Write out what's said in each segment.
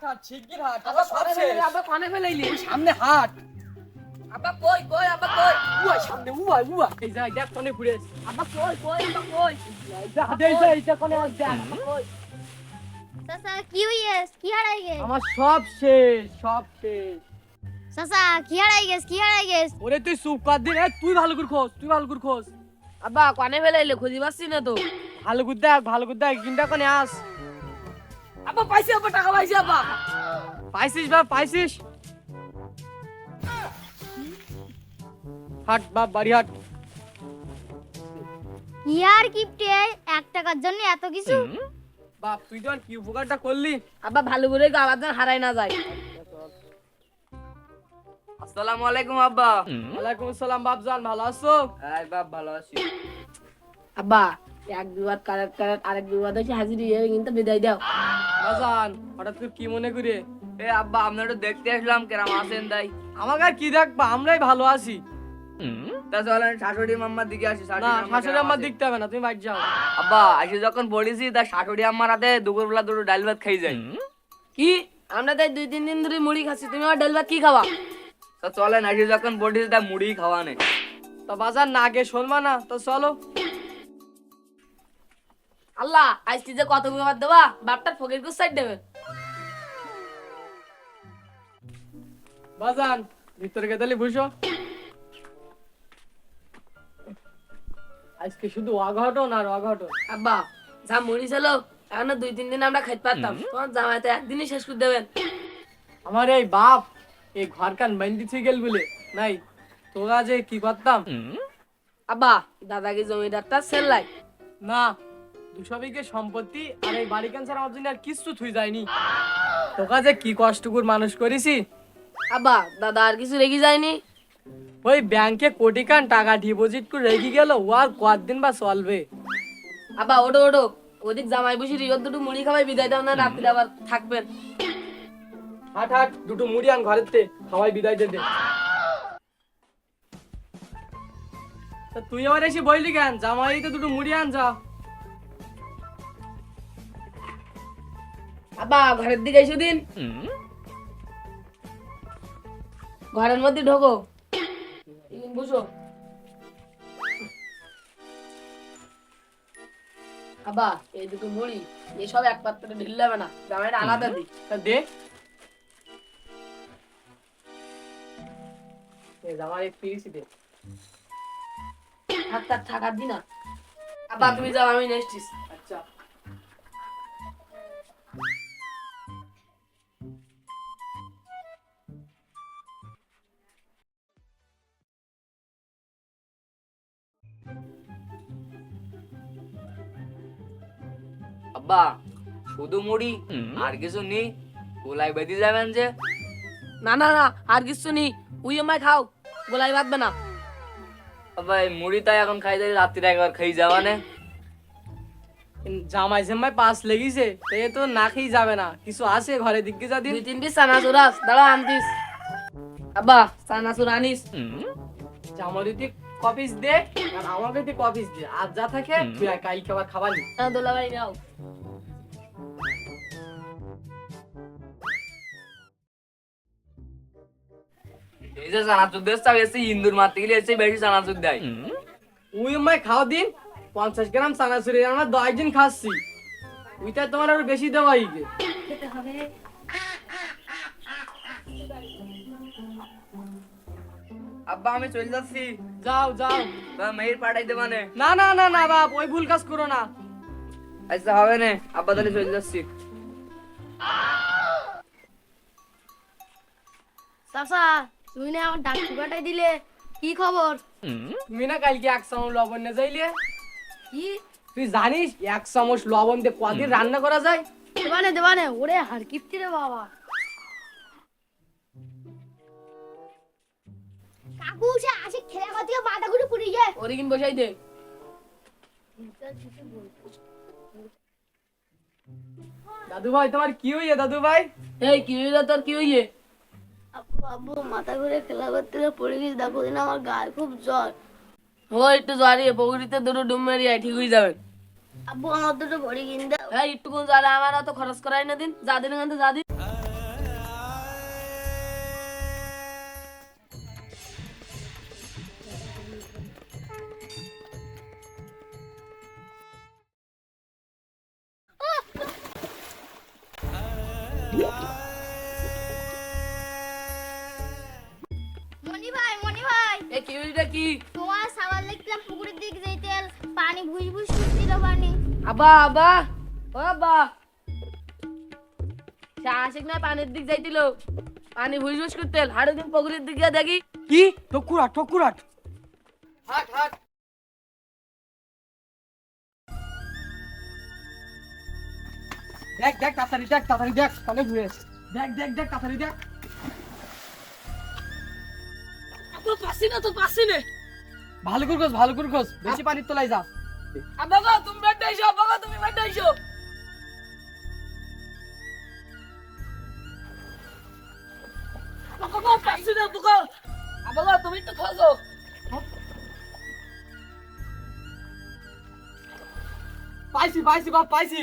হাট হাট শিগগির হাট। আবার সব শেষ আব্বা কনে ফেলাইলি সামনে হাট। আব্বা কই কই আব্বা কই? উয়া সামনে উয়া উয়া। এই যা দেখ কোনে ঘুরে আব্বা কই কই আব্বা কই? যা দেই যা এইটা কোনে দেখ কই? চাচা কি হইয়ে কি হারাই গেছ আমার সব শেষ সব শেষ। চাচা কি হারাই গেছ কি হারাই গেছ ওরে তুই চুপ কর দিন তুই ভালো করে খোঁজ তুই ভালো করে খোঁজ। আব্বা কনে ফেলাইলে খুঁজি পাচ্ছি না তো। ভালো করে দেখ ভালো করে দেখ কিনটা কোনে আস। আব্বা পাইছি আব্বা টাকা পাইছি আব্বা। পাইছিস বাপ পাইছিস। হাট বাপ বাড়ি হাট। ইয়ার কিপটে এক টাকার জন্য এত কিছু? বাপ তুই তো আর কি উপকারটা করলি? আব্বা ভালো করে যেন হারাই না যায়। আসসালামু আলাইকুম আব্বা। ওয়ালাইকুম আসসালাম বাপ জান ভালো আছো? এই বাপ ভালো আছি। আব্বা এক বিবাদ কারেক্ট কারেক্ট আরেক বিবাদ হচ্ছে হাজির হয়ে কিন্তু বিদায় দাও। বাজান হঠাৎ করে কি মনে করে? এ আব্বা আপনার একটু দেখতে আসলাম কেরাম আছেন তাই। আমাকে আর কি দেখবা? আমরাই ভালো আছি। তা চলেন শাশুড়ি মাম্মার দিকে আসি না আম্মা শাশুড়ি কেরাম দেখতে হবে না তুমি বাড়ি যাও। আব্বা আসি যখন পড়েছি তা শাশুড়ি আম্মার হাতে দুপুরবেলা দুটো ডাল ভাত খাই যায়। কি? আমরা তাই দুই তিন দিন ধরে মুড়ি খাচ্ছি তুমি আমার ডাল ভাত কি খাবা? তা চলেন আসি যখন তা মুড়ি খাওয়া নেই। তো বাজার না আগে শুনবা না তো চলো। আল্লাহ আজকে যে কত বিবাদ দেবা বাপটার ফকির কুস সাইড দেবে। বাজান ভিতরে গেদালি বুঝো আজকে শুধু অঘটন আর অঘটন। আব্বা যা মুড়ি ছিল এখন দুই তিন দিন আমরা খাইতে পারতাম। তোমার জামাইতে একদিনই শেষ করে দেবেন। আমার এই বাপ এই ঘর কান বাইন্দি থেকে গেল বলে। নাই তোরা যে কি করতাম? আব্বা দাদাকে জমিদারটা সেল্লাই না দুশো বিঘে সম্পত্তি আর এই বাড়ি ক্যান্সার আমার জন্য আর কিচ্ছু থুই যায়নি? তোকা যে কি কষ্ট মানুষ করেছি। আব্বা দাদা আর কিছু রেগে যায়নি? ওই ব্যাংকে কোটি কান টাকা ডিপোজিট করে রেখে গেল ও আর কতদিন বা চলবে? আব্বা ওটো ওটো ওদিক জামাই বসে রিওর দুটো মুড়ি খাবাই বিদায় দাও না রাত্রে আবার থাকবেন। হাট হাট দুটো মুড়ি আন ঘরের তে খাওয়াই বিদায় দে দে। তুই আবার এসে বইলি কেন? জামাই তো দুটো মুড়ি আন যা। আব্বা ঘরের দিকে এসে দিন। ঘরের মধ্যে ঢোকো। এই বসো। এই দুটো মুড়ি এসব এক পাত্রে ঢিল যাবে না। জামাইটা আলাদা দে। এ জামাই পিরিছি দে। থাক থাক থাক আর দি না আব্বা তুমি যাও আমি নেক্সটিস আব্বা শুধু মুড়ি আর কিছু নেই গোলাই বেঁধে যাবেন যে। না না না আর কিছু নেই উই আমায় খাও গোলাই বাঁধবে না। আব্বা মুড়ি তাই এখন খাই যাই রাত্রিরে একবার খাই যাওয়া নে। জামাই জামাই পাস লেগেছে এ তো না খেয়ে যাবে না। কিছু আছে ঘরে দিকে যা দিন। দুই তিন পিস চানাচুর আস দাঁড়া আনতিস। আব্বা চানাচুর আনিস। জামাই কপিস দে আর আমাকে কপিস দে। আর যা থাকে তুই আর কাই খাবার খাবারনি না দোলা ভাই নাও। এই যে চানাচুর দেশ চাপ এসে ইন্দুর মারতে গেলে এসে বেশি চানাচুর দেয়। উই আমায় খাওয়া দিন পঞ্চাশ গ্রাম চানাচুরি আমরা দশ দিন খাচ্ছি। ওইটা তোমার আরও বেশি দেওয়া হইবে। আব্বা আমি চলে যাচ্ছি। যাও যাও। তা মেয়ের পাঠাইতে মানে। না না না না বাপ ওই ভুল কাজ করো না। আচ্ছা হবে না আব্বা তাহলে চলে যাচ্ছি। চাচা তুমি না আমার ডাক ঠুকাটাই দিলে কি খবর? তুমি না কালকে এক চামচ লবণ নিয়ে যাইলে? কি? তুই জানিস এক চামচ লবণ দিয়ে কদিন রান্না করা যায়? দেবানে দেবানে ওরে হার কিপ্তি রে বাবা। কাকু সে আসে খেলা করতে মাথা ঘুরে পড়ে যায়। ওরে কিন বসাই দে। দাদু ভাই তোমার কি হইয়া দাদু ভাই এই কি হইল তোর কি হইয়ে আব্বু আব্বু মাথা ঘুরে খেলা করতে পড়ে গেছি। দেখো দিন আমার গায়ে খুব জ্বর। ও একটু জ্বরিয়ে পকুড়িতে দুটো ডুম মেরিয়ে ঠিক হয়ে যাবেন আব্বু আমার দুটো বড়ি কিনতে এই একটুকুন জ্বরে আমার অত খরচ করাই না দিন। যা দিন থেকে যা দিন। আবা আবা ও আবা সে আশিক না পানির দিক যাইছিল পানি ভুস করতে হাড়ে দিন পুকুরের দিকে দেখি। কি? ঠকুরাট ঠকুরাট। হাট হাট। দেখ দেখ তাড়াতাড়ি দেখ তাড়াতাড়ি দেখ কানে ঘুরে দেখ দেখ দেখ তাড়াতাড়ি দেখ। পাসি না তো পাসি না ভালো করে খোঁজ ভালো করে খোঁজ বেশি পানির তোলাই যা। আবা গো তুমি বেড আইছো আবা গো তুমি বেড আইছো আবা গো পাসি না তো গো আবা গো তুমি তো খোঁজো। পাইছি পাইছি, বাপ, পাইছি।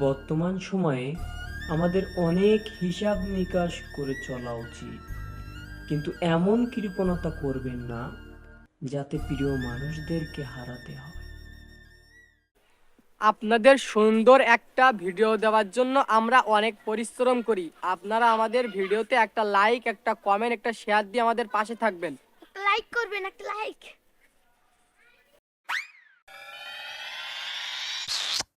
বর্তমান সময়ে আমাদের অনেক হিসাব নিকাশ করে চলা উচিত। কিন্তু এমন কৃপণতা করবেন না যাতে প্রিয় মানুষদেরকে হারাতে হয়। আপনাদের সুন্দর একটা ভিডিও দেওয়ার জন্য আমরা অনেক পরিশ্রম করি। আপনারা আমাদের ভিডিওতে একটা লাইক একটা কমেন্ট একটা শেয়ার দিয়ে আমাদের পাশে থাকবেন। লাইক করবেন একটা লাইক